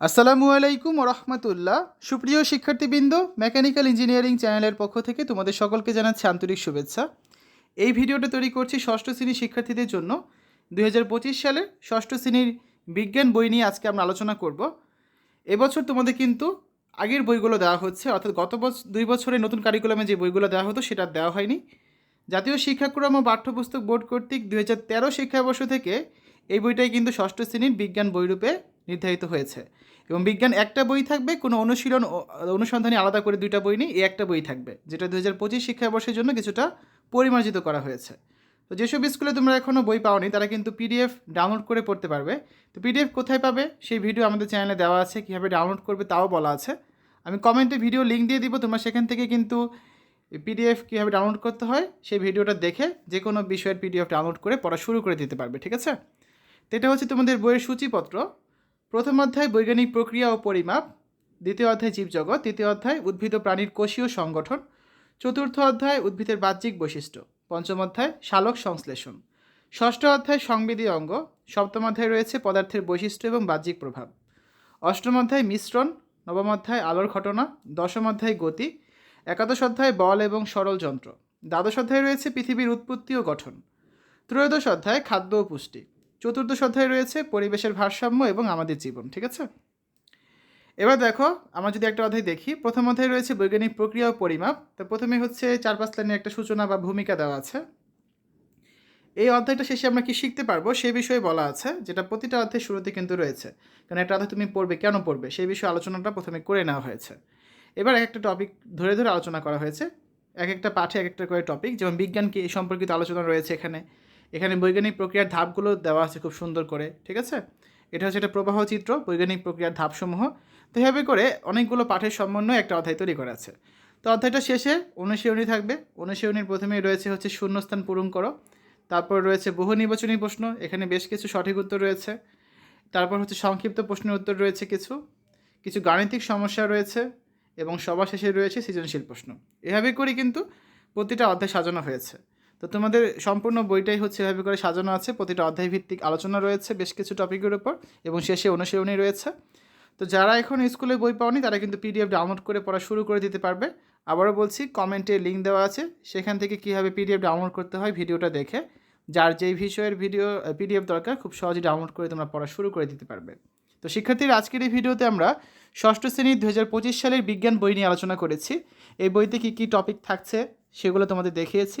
আসসালামু আলাইকুম রহমতুল্লাহ। সুপ্রিয় শিক্ষার্থীবৃন্দ, মেকানিক্যাল ইঞ্জিনিয়ারিং চ্যানেলের পক্ষ থেকে তোমাদের সকলকে জানাচ্ছি আন্তরিক শুভেচ্ছা। এই ভিডিওটা তৈরি করছি ষষ্ঠ শ্রেণির শিক্ষার্থীদের জন্য। দু হাজার পঁচিশ সালের ষষ্ঠ শ্রেণির বিজ্ঞান বই নিয়ে আজকে আমরা আলোচনা করব। এবছর তোমাদের কিন্তু আগের বইগুলো দেওয়া হচ্ছে, অর্থাৎ গত বছর দুই বছরের নতুন কারিকুলামে যে বইগুলো দেওয়া হতো সেটা দেওয়া হয়নি। জাতীয় শিক্ষাক্রম ও পাঠ্যপুস্তক বোর্ড কর্তৃক দুই হাজার শিক্ষাবর্ষ থেকে এই বইটাই কিন্তু ষষ্ঠ শ্রেণির বিজ্ঞান বইরূপে নির্ধারিত হয়েছে। এবং বিজ্ঞান একটা বই থাকবে, কোনো অনুশীলন অনুসন্ধানী আলাদা করে দুইটা বই নেই, এই একটা বই থাকবে, যেটা দু হাজার পঁচিশ শিক্ষাবর্ষের জন্য কিছুটা পরিমার্জিত করা হয়েছে। তো যেসব স্কুলে তোমরা এখনও বই পাওনি, তারা কিন্তু পিডিএফ ডাউনলোড করে পড়তে পারবে। তো পিডিএফ কোথায় পাবে, সেই ভিডিও আমাদের চ্যানেলে দেওয়া আছে, কীভাবে ডাউনলোড করবে তাও বলা আছে। আমি কমেন্টে ভিডিও লিঙ্ক দিয়ে দিব, তোমরা সেখান থেকে কিন্তু পিডিএফ কীভাবে ডাউনলোড করতে হয়, সেই ভিডিওটা দেখে যে কোনো বিষয়ের পিডিএফ ডাউনলোড করে পড়া শুরু করে দিতে পারবে, ঠিক আছে? তো এটা হচ্ছে তোমাদের বইয়ের সূচিপত্র। প্রথম অধ্যায়, বৈজ্ঞানিক প্রক্রিয়া ও পরিমাপ। দ্বিতীয় অধ্যায়, জীবজগৎ। তৃতীয় অধ্যায়, উদ্ভিদ ও প্রাণীর কোষীয় সংগঠন। চতুর্থ অধ্যায়, উদ্ভিদের বাহ্যিক বৈশিষ্ট্য। পঞ্চম অধ্যায়, শালক সংশ্লেষণ। ষষ্ঠ অধ্যায়, সংবিধি অঙ্গ। সপ্তম অধ্যায় রয়েছে পদার্থের বৈশিষ্ট্য এবং বাহ্যিক প্রভাব। অষ্টম অধ্যায়, মিশ্রণ। নবম অধ্যায়, আলোর ঘটনা। দশম অধ্যায়, গতি। একাদশ অধ্যায়, বল এবং সরল যন্ত্র। দ্বাদশ অধ্যায় রয়েছে পৃথিবীর উৎপত্তি ও গঠন। ত্রয়োদশ অধ্যায়, খাদ্য ও পুষ্টি। চতুর্দশ অধ্যায় রয়েছে পরিবেশের ভারসাম্য এবং আমাদের জীবন, ঠিক আছে? এবার দেখো, আমরা যদি একটা অধ্যায় দেখি, প্রথম অধ্যায় রয়েছে বৈজ্ঞানিক প্রক্রিয়া ও পরিমাপ। তো প্রথমে হচ্ছে চার পাঁচ লাইনের একটা সূচনা বা ভূমিকা দেওয়া আছে। এই অধ্যায়টা শেষে আমরা কি শিখতে পারব? সে বিষয়ে বলা আছে, যেটা প্রতিটা অধ্যায়ের শুরুতে কিন্তু রয়েছে। কারণ একটা অধ্যায় তুমি পড়বে, কেন পড়বে? সেই বিষয়ে আলোচনাটা প্রথমে করে নেওয়া হয়েছে। এবার এক একটা টপিক ধরে ধরে আলোচনা করা হয়েছে। এক একটা পাঠে এক একটা করে টপিক যেমন বিজ্ঞান কি সম্পর্কিত আলোচনা রয়েছে এখানে। এখানে বৈজ্ঞানিক প্রক্রিয়ার ধাপগুলো দেওয়া আছে খুব সুন্দর করে, ঠিক আছে? এটা হচ্ছে একটা প্রবাহ চিত্র, বৈজ্ঞানিক প্রক্রিয়ার ধাপসমূহ। তো এভাবে করে অনেকগুলো পাঠের সমন্বয়ে একটা অধ্যায় তৈরি করা আছে। তো অধ্যায়টা শেষে অনুশীলনী থাকবে। অনুশীলনীর প্রথমেই রয়েছে হচ্ছে শূন্যস্থান পূরণ করো। তারপর রয়েছে বহু নির্বাচনী প্রশ্ন, এখানে বেশ কিছু সঠিক উত্তর রয়েছে। তারপর হচ্ছে সংক্ষিপ্ত প্রশ্নের উত্তর রয়েছে কিছু। কিছু গাণিতিক সমস্যা রয়েছে এবং সবার শেষে রয়েছে সৃজনশীল প্রশ্ন। এভাবে করে কিন্তু প্রতিটা অধ্যায় সাজানো হয়েছে। তো তোমাদের সম্পূর্ণ বইটাই হচ্ছে এভাবে করে সাজানো আছে। প্রতিটা অধ্যায় ভিত্তিক আলোচনা রয়েছে, বেশ কিছু টপিকের উপর এবং শেষে অনুশীলনী রয়েছে। তো যারা এখন স্কুলে বই পাওনি, তারা কিন্তু পিডিএফ ডাউনলোড করে পড়া শুরু করে দিতে পারবে। আবারও বলছি, কমেন্টে লিঙ্ক দেওয়া আছে। সেখান থেকে কীভাবে পিডিএফ ডাউনলোড করতে হয় ভিডিওটা দেখে। যার যেই বিষয়ের ভিডিও পিডিএফ দরকার, খুব সহজে ডাউনলোড করে তোমরা পড়া শুরু করে দিতে পারবে। তো শিক্ষার্থীর, আজকের এই ভিডিওতে আমরা ষষ্ঠ শ্রেণির দু হাজার পঁচিশ সালের বিজ্ঞান বই নিয়ে আলোচনা করেছি। এই বইতে কী কী টপিক থাকছে, সেগুলো তোমাদের দেখিয়েছি।